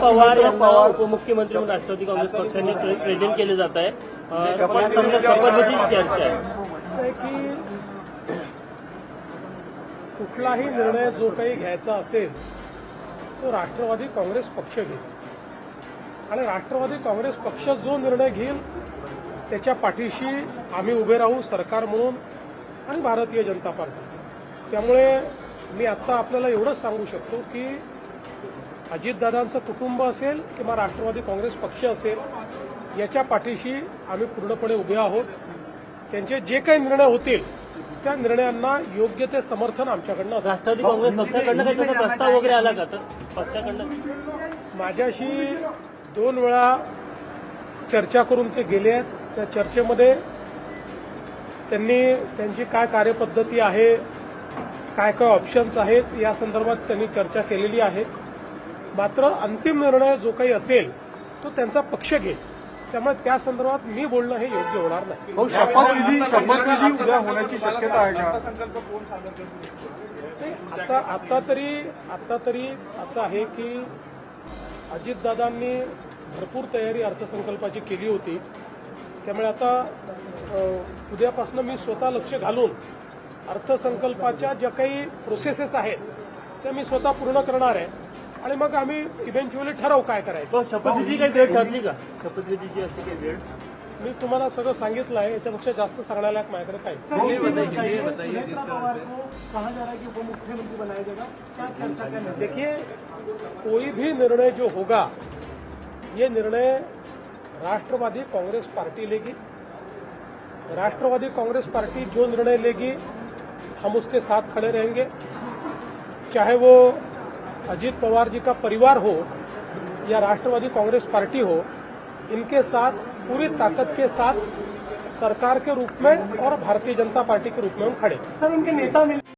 पवार यांना उपमुख्यमंत्री म्हणून राष्ट्रवादी काँग्रेस पक्षाने प्रे- प्रेझेंट केले जात आहे. पण समजा शपथविधीची चर्चा आहे की कुठलाही निर्णय जो काही घ्यायचा असेल तो राष्ट्रवादी काँग्रेस पक्ष घेईल. आणि राष्ट्रवादी काँग्रेस पक्ष जो निर्णय घेईल त्याच्या पाठीशी आम्ही उभे राहू सरकार म्हणून आणि भारतीय जनता पार्टी. त्यामुळे मी आत्ता आपल्याला एवढंच सांगू शकतो की अजितदादांचं कुटुंब असेल किंवा राष्ट्रवादी काँग्रेस पक्ष असेल याच्या पाठीशी आम्ही पूर्णपणे उभे आहोत. त्यांचे जे काही निर्णय होतील त्या निर्णयांना योग्य ते समर्थन आमच्याकडनं असेल राष्ट्रवादी काँग्रेस पक्षाकडनं काही प्रस्ताव वगैरे आला का तर? पक्षाकडनं? माझ्याशी दोन वेळा चर्चा करून ते गेले आहेत. त्या चर्चेमध्ये त्यांनी त्यांची काय कार्यपद्धती आहे काय काय ऑप्शन्स आहेत या संदर्भात त्यांनी चर्चा केलेली आहे. मात्र अंतिम निर्णय जो काही असेल तो त्यांचा पक्ष घेईल. त्यामुळे त्या संदर्भात मी बोलणं हे योग्य होणार नाही. भाऊ शपथविधी शपथविधी उद्या होण्याची शक्यता आहे का? आता आता तरी आता तरी असं आहे की अजितदादांनी भरपूर तयारी अर्थसंकल्पाची केली होती. त्यामुळे आता उद्यापासून मी स्वतः लक्ष घालून अर्थसंकल्पाच्या ज्या काही प्रोसेसेस आहेत त्या मी स्वतः पूर्ण करणार आहे. आणि मग आम्ही इव्हेंच्युअली ठरवू काय करायचं? शपथविधी काही वेळ ठरली का? शपथविधीची अशी काही वेळ मी तुम्हाला सगळं सांगितलं आहे याच्यापेक्षा जास्त सांगण्याला माझ्याकडे काही. सुनेत्रा पवार को कहा जा रहा है कि उप मुख्यमंत्री बनाया जाएगा। क्या चर्चा क्या निर्णय देखिए कोई भी निर्णय जो होगा ये निर्णय राष्ट्रवादी कांग्रेस पार्टी लेगी। राष्ट्रवादी कांग्रेस पार्टी जो निर्णय लेगी हम उसके साथ खड़े रहेंगे। चाहे वो अजीत पवार जी का परिवार हो या राष्ट्रवादी कांग्रेस पार्टी हो, इनके साथ, पूरी ताकत के साथ सरकार के रूप में और भारतीय जनता पार्टी के रूप में हम खड़े सर उनके नेता मिल।